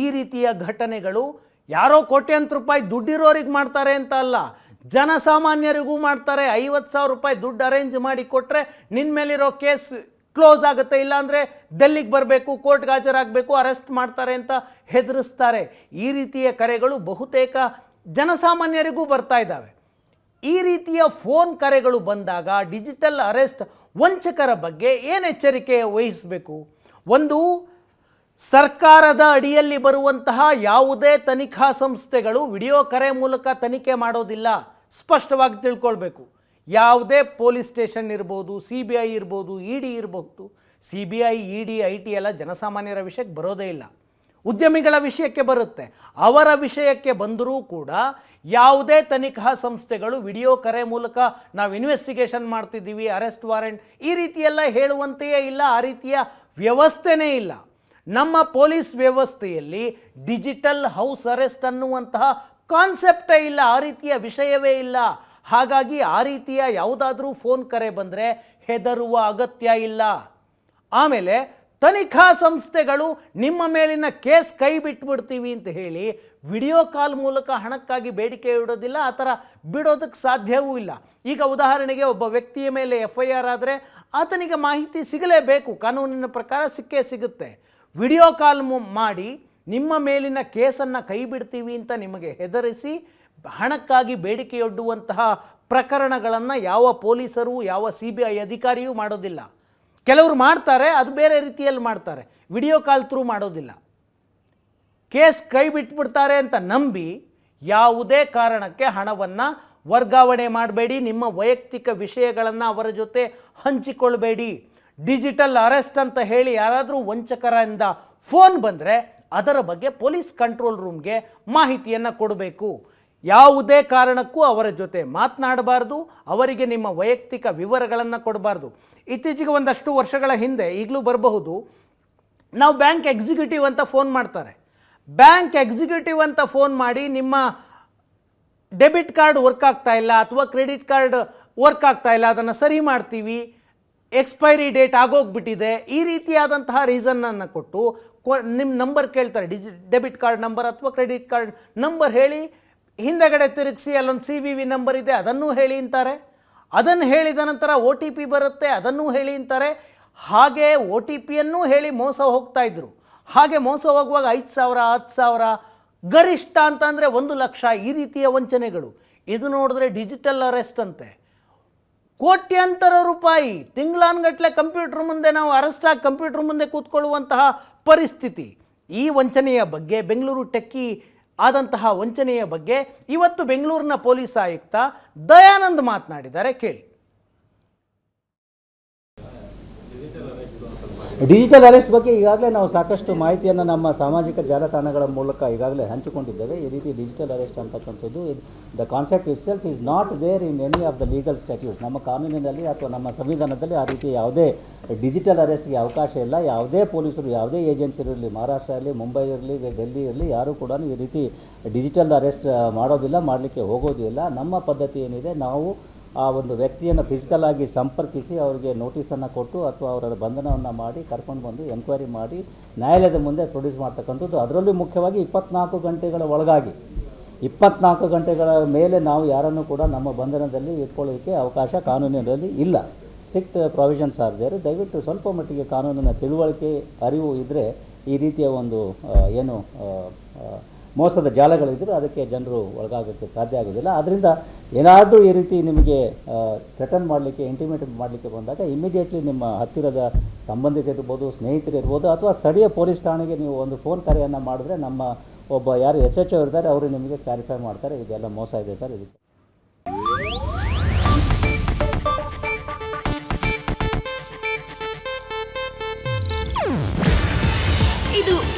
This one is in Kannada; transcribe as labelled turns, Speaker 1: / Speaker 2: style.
Speaker 1: ಈ ರೀತಿಯ ಘಟನೆಗಳು ಯಾರೋ ಕೋಟ್ಯಾಂತರ ರೂಪಾಯಿ ದುಡ್ಡಿರೋರಿಗೆ ಮಾಡ್ತಾರೆ ಅಂತ ಅಲ್ಲ, ಜನಸಾಮಾನ್ಯರಿಗೂ ಮಾಡ್ತಾರೆ. ಐವತ್ತು ಸಾವಿರ ರೂಪಾಯಿ ದುಡ್ಡು ಅರೇಂಜ್ ಮಾಡಿ ಕೊಟ್ಟರೆ ನಿನ್ನ ಮೇಲಿರೋ ಕೇಸ್ ಕ್ಲೋಸ್ ಆಗುತ್ತೆ, ಇಲ್ಲಾಂದರೆ ಡೆಲ್ಲಿಗೆ ಬರಬೇಕು, ಕೋರ್ಟ್ಗೆ ಹಾಜರಾಗಬೇಕು ಅರೆಸ್ಟ್ ಮಾಡ್ತಾರೆ ಅಂತ ಹೆದರಿಸ್ತಾರೆ. ಈ ರೀತಿಯ ಕರೆಗಳು ಬಹುತೇಕ ಜನಸಾಮಾನ್ಯರಿಗೂ ಬರ್ತಾ ಇದ್ದಾವೆ. ಈ ರೀತಿಯ ಫೋನ್ ಕರೆಗಳು ಬಂದಾಗ ಡಿಜಿಟಲ್ ಅರೆಸ್ಟ್ ವಂಚಕರ ಬಗ್ಗೆ ಏನು ಎಚ್ಚರಿಕೆ ವಹಿಸಬೇಕು? ಒಂದು ಸರ್ಕಾರದ ಅಡಿಯಲ್ಲಿ ಬರುವಂತಹ ಯಾವುದೇ ತನಿಖಾ ಸಂಸ್ಥೆಗಳು ವಿಡಿಯೋ ಕರೆ ಮೂಲಕ ತನಿಖೆ ಮಾಡೋದಿಲ್ಲ. ಸ್ಪಷ್ಟವಾಗಿ ತಿಳ್ಕೊಳ್ಬೇಕು. ಯಾವುದೇ ಪೊಲೀಸ್ ಸ್ಟೇಷನ್ ಇರ್ಬೋದು, ಸಿ ಬಿ ಐ ಇರ್ಬೋದು ಇ ಡಿ ಇರಬಹುದು C B I E D I T ಎಲ್ಲ ಜನಸಾಮಾನ್ಯರ ವಿಷಯಕ್ಕೆ ಬರೋದೇ ಇಲ್ಲ. ಉದ್ಯಮಿಗಳ ವಿಷಯಕ್ಕೆ ಬರುತ್ತೆ. ಅವರ ವಿಷಯಕ್ಕೆ ಬಂದರೂ ಕೂಡ ಯಾವುದೇ ತನಿಖಾ ಸಂಸ್ಥೆಗಳು ವಿಡಿಯೋ ಕರೆ ಮೂಲಕ ನಾವು ಇನ್ವೆಸ್ಟಿಗೇಷನ್ ಮಾಡ್ತಿದ್ದೀವಿ, ಅರೆಸ್ಟ್ ವಾರೆಂಟ್ ಈ ರೀತಿಯೆಲ್ಲ ಹೇಳುವಂತೆಯೇ ಇಲ್ಲ, ಆ ರೀತಿಯ ವ್ಯವಸ್ಥೆನೇ ಇಲ್ಲ. ನಮ್ಮ ಪೊಲೀಸ್ ವ್ಯವಸ್ಥೆಯಲ್ಲಿ ಡಿಜಿಟಲ್ ಹೌಸ್ ಅರೆಸ್ಟ್ ಅನ್ನುವಂತಹ ಕಾನ್ಸೆಪ್ಟೇ ಇಲ್ಲ, ಆ ರೀತಿಯ ವಿಷಯವೇ ಇಲ್ಲ. ಹಾಗಾಗಿ ಆ ರೀತಿಯ ಯಾವುದಾದ್ರೂ ಫೋನ್ ಕರೆ ಬಂದರೆ ಹೆದರುವ ಅಗತ್ಯ ಇಲ್ಲ. ಆಮೇಲೆ ತನಿಖಾ ಸಂಸ್ಥೆಗಳು ನಿಮ್ಮ ಮೇಲಿನ ಕೇಸ್ ಕೈ ಬಿಟ್ಬಿಡ್ತೀವಿ ಅಂತ ಹೇಳಿ ವಿಡಿಯೋ ಕಾಲ್ ಮೂಲಕ ಹಣಕ್ಕಾಗಿ ಬೇಡಿಕೆ ಇಡೋದಿಲ್ಲ, ಆ ಥರ ಬಿಡೋದಕ್ಕೆ ಸಾಧ್ಯವೂ ಇಲ್ಲ. ಈಗ ಉದಾಹರಣೆಗೆ ಒಬ್ಬ ವ್ಯಕ್ತಿಯ ಮೇಲೆ ಎಫ್ ಐ ಆರ್ ಆದರೆ ಆತನಿಗೆ ಮಾಹಿತಿ ಸಿಗಲೇಬೇಕು, ಕಾನೂನಿನ ಪ್ರಕಾರ ಸಿಕ್ಕೇ ಸಿಗುತ್ತೆ. ವಿಡಿಯೋ ಕಾಲ್ ಮಾಡಿ ನಿಮ್ಮ ಮೇಲಿನ ಕೇಸನ್ನು ಕೈ ಬಿಡ್ತೀವಿ ಅಂತ ನಿಮಗೆ ಹೆದರಿಸಿ ಹಣಕ್ಕಾಗಿ ಬೇಡಿಕೆಯೊಡ್ಡುವಂತಹ ಪ್ರಕರಣಗಳನ್ನು ಯಾವ ಪೊಲೀಸರು, ಯಾವ ಸಿ ಬಿ ಐ ಅಧಿಕಾರಿಯೂ ಮಾಡೋದಿಲ್ಲ. ಕೆಲವರು ಮಾಡ್ತಾರೆ, ಅದು ಬೇರೆ ರೀತಿಯಲ್ಲಿ ಮಾಡ್ತಾರೆ. ವಿಡಿಯೋ ಕಾಲ್ ಥ್ರೂ ಮಾಡೋದಿಲ್ಲ. ಕೇಸ್ ಕೈ ಬಿಟ್ಬಿಡ್ತಾರೆ ಅಂತ ನಂಬಿ ಯಾವುದೇ ಕಾರಣಕ್ಕೆ ಹಣವನ್ನು ವರ್ಗಾವಣೆ ಮಾಡಬೇಡಿ, ನಿಮ್ಮ ವೈಯಕ್ತಿಕ ವಿಷಯಗಳನ್ನು ಅವರ ಜೊತೆ ಹಂಚಿಕೊಳ್ಬೇಡಿ. ಡಿಜಿಟಲ್ ಅರೆಸ್ಟ್ ಅಂತ ಹೇಳಿ ಯಾರಾದರೂ ವಂಚಕರಿಂದ ಫೋನ್ ಬಂದರೆ ಅದರ ಬಗ್ಗೆ ಪೊಲೀಸ್ ಕಂಟ್ರೋಲ್ ರೂಮ್ಗೆ ಮಾಹಿತಿಯನ್ನು ಕೊಡಬೇಕು. ಯಾವುದೇ ಕಾರಣಕ್ಕೂ ಅವರ ಜೊತೆ ಮಾತನಾಡಬಾರ್ದು, ಅವರಿಗೆ ನಿಮ್ಮ ವೈಯಕ್ತಿಕ ವಿವರಗಳನ್ನು ಕೊಡಬಾರ್ದು. ಇತ್ತೀಚೆಗೆ ಒಂದಷ್ಟು ವರ್ಷಗಳ ಹಿಂದೆ ಈಗಲೂ ಬರಬಹುದು, ನಾವು ಬ್ಯಾಂಕ್ ಎಕ್ಸಿಕ್ಯೂಟಿವ್ ಅಂತ ಫೋನ್ ಮಾಡ್ತಾರೆ. ಬ್ಯಾಂಕ್ ಎಕ್ಸಿಕ್ಯೂಟಿವ್ ಅಂತ ಫೋನ್ ಮಾಡಿ ನಿಮ್ಮ ಡೆಬಿಟ್ ಕಾರ್ಡ್ ವರ್ಕ್ ಆಗ್ತಾ ಇಲ್ಲ ಅಥವಾ ಕ್ರೆಡಿಟ್ ಕಾರ್ಡ್ ವರ್ಕ್ ಆಗ್ತಾ ಇಲ್ಲ, ಅದನ್ನು ಸರಿ ಮಾಡ್ತೀವಿ ಎಕ್ಸ್ಪೈರಿ ಡೇಟ್ ಆಗೋಗ್ಬಿಟ್ಟಿದೆ. ಈ ರೀತಿಯಾದಂತಹ ರೀಸನ್ನನ್ನು ಕೊಟ್ಟು ನಿಮ್ಮ ನಂಬರ್ ಕೇಳ್ತಾರೆ. ಡಿಜಿ ಡೆಬಿಟ್ ಕಾರ್ಡ್ ನಂಬರ್ ಅಥವಾ ಕ್ರೆಡಿಟ್ ಕಾರ್ಡ್ ನಂಬರ್ ಹೇಳಿ, ಹಿಂದೆಗಡೆ ತಿರುಗಿಸಿ, ಅಲ್ಲೊಂದು ಸಿ ವಿ ವಿ ನಂಬರ್ ಇದೆ, ಅದನ್ನೂ ಹೇಳಿ ಅಂತಾರೆ. ಅದನ್ನು ಹೇಳಿದ ನಂತರ ಒ ಟಿ ಪಿ ಬರುತ್ತೆ, ಅದನ್ನೂ ಹೇಳಿ ಅಂತಾರೆ. ಹಾಗೆ ಒ ಟಿ ಪಿಯನ್ನೂ ಹೇಳಿ ಮೋಸ ಹೋಗ್ತಾ ಇದ್ರು. ಹಾಗೆ ಮೋಸ ಹೋಗುವಾಗ ಐದು ಸಾವಿರ ಹತ್ತು ಸಾವಿರ, ಗರಿಷ್ಠ ಅಂತಂದರೆ ಒಂದು ಲಕ್ಷ, ಈ ರೀತಿಯ ವಂಚನೆಗಳು. ಇದು ನೋಡಿದ್ರೆ ಡಿಜಿಟಲ್ ಅರೆಸ್ಟ್ ಅಂತೆ. ಕೋಟ್ಯಾಂತರ ರೂಪಾಯಿ ತಿಂಗಳಾನ್ಗಟ್ಲೆ ಕಂಪ್ಯೂಟರ್ ಮುಂದೆ ನಾವು ಅರೆಸ್ಟ್ ಆಗಿ ಕಂಪ್ಯೂಟರ್ ಮುಂದೆ ಕೂತ್ಕೊಳ್ಳುವಂತಹ ಪರಿಸ್ಥಿತಿ. ಈ ವಂಚನೆಯ ಬಗ್ಗೆ ಬೆಂಗಳೂರು ಟೆಕ್ಕಿ ಆದಂತಹ ವಂಚನೆಯ ಬಗ್ಗೆ ಇವತ್ತು ಬೆಂಗಳೂರಿನ ಪೊಲೀಸ್ ಆಯುಕ್ತ ದಯಾನಂದ್ ಮಾತನಾಡಿದ್ದಾರೆ. ಕೇಳಿ.
Speaker 2: ಡಿಜಿಟಲ್ ಅರೆಸ್ಟ್ ಬಗ್ಗೆ ಈಗಾಗಲೇ ನಾವು ಸಾಕಷ್ಟು ಮಾಹಿತಿಯನ್ನು ನಮ್ಮ ಸಾಮಾಜಿಕ ಜಾಲತಾಣಗಳ ಮೂಲಕ ಈಗಾಗಲೇ ಹಂಚಿಕೊಂಡಿದ್ದೇವೆ. ಈ ರೀತಿ ಡಿಜಿಟಲ್ ಅರೆಸ್ಟ್ ಅಂತಕ್ಕಂಥದ್ದು the concept itself is not there in any of the legal statute ನಮ್ಮ ಕಾನೂನಿನಲ್ಲಿ ಅಥವಾ ನಮ್ಮ ಸಂವಿಧಾನದಲ್ಲಿ ಆ ರೀತಿ ಯಾವುದೇ ಡಿಜಿಟಲ್ ಅರೆಸ್ಟ್ಗೆ ಅವಕಾಶ ಇಲ್ಲ. ಯಾವುದೇ ಪೊಲೀಸರು, ಯಾವುದೇ ಏಜೆನ್ಸಿ ಇರಲಿ, ಮಹಾರಾಷ್ಟ್ರ ಇರಲಿ, ಮುಂಬೈ ಇರಲಿ, ಡೆಲ್ಲಿ ಇರಲಿ, ಯಾರೂ ಕೂಡ ಈ ರೀತಿ ಡಿಜಿಟಲ್ ಅರೆಸ್ಟ್ ಮಾಡೋದಿಲ್ಲ, ಮಾಡಲಿಕ್ಕೆ ಹೋಗೋದಿಲ್ಲ. ನಮ್ಮ ಪದ್ಧತಿ ಏನಿದೆ, ನಾವು ಆ ಒಂದು ವ್ಯಕ್ತಿಯನ್ನು ಫಿಸಿಕಲ್ ಆಗಿ ಸಂಪರ್ಕಿಸಿ ಅವರಿಗೆ ನೋಟಿಸನ್ನು ಕೊಟ್ಟು ಅಥವಾ ಅವರ ಬಂಧನವನ್ನು ಮಾಡಿ, ಕರ್ಕೊಂಡು ಬಂದು ಎನ್ಕ್ವೈರಿ ಮಾಡಿ, ನ್ಯಾಯಾಲಯದ ಮುಂದೆ ಪ್ರೊಡ್ಯೂಸ್ ಮಾಡ್ತಕ್ಕಂಥದ್ದು. ಅದರಲ್ಲೂ ಮುಖ್ಯವಾಗಿ ಇಪ್ಪತ್ನಾಲ್ಕು ಗಂಟೆಗಳ ಒಳಗಾಗಿ. ಇಪ್ಪತ್ನಾಲ್ಕು ಗಂಟೆಗಳ ಮೇಲೆ ನಾವು ಯಾರನ್ನು ಕೂಡ ನಮ್ಮ ಬಂಧನದಲ್ಲಿ ಇಟ್ಕೊಳ್ಳೋಕ್ಕೆ ಅವಕಾಶ ಕಾನೂನಿನಲ್ಲಿ ಇಲ್ಲ. ಸ್ಟ್ರಿಕ್ಟ್ ಪ್ರೊವಿಷನ್ಸ್ ಆರ್ ದೇರ್ ದಯವಿಟ್ಟು ಸ್ವಲ್ಪ ಮಟ್ಟಿಗೆ ಕಾನೂನಿನ ತಿಳುವಳಿಕೆ, ಅರಿವು ಇದ್ದರೆ ಈ ರೀತಿಯ ಒಂದು ಏನು ಮೋಸದ ಜಾಲಗಳಿದ್ದರೆ ಅದಕ್ಕೆ ಜನರು ಒಳಗಾಗೋಕ್ಕೆ ಸಾಧ್ಯ ಆಗೋದಿಲ್ಲ ಆದ್ದರಿಂದ ಏನಾದರೂ ಈ ರೀತಿ ನಿಮಗೆ ರಿಟರ್ನ್ ಮಾಡಲಿಕ್ಕೆ ಇಂಟಿಮೇಟ್ ಮಾಡಲಿಕ್ಕೆ ಬಂದಾಗ ಇಮಿಡಿಯೇಟ್ಲಿ ನಿಮ್ಮ ಹತ್ತಿರದ ಸಂಬಂಧಿಕರಿರ್ಬೋದು ಸ್ನೇಹಿತರಿರ್ಬೋದು ಅಥವಾ ಸ್ಥಳೀಯ ಪೊಲೀಸ್ ಠಾಣೆಗೆ ನೀವು ಒಂದು ಫೋನ್ ಕರೆಯನ್ನು ಮಾಡಿದ್ರೆ ನಮ್ಮ ಒಬ್ಬ ಯಾರು ಎಸ್ ಎಚ್ ಇರ್ತಾರೆ, ಅವರು ನಿಮಗೆ ಕ್ಲಾರಿಫೈ ಮಾಡ್ತಾರೆ, ಇದೆಲ್ಲ ಮೋಸ ಇದೆ ಸರ್, ಇದಕ್ಕೆ.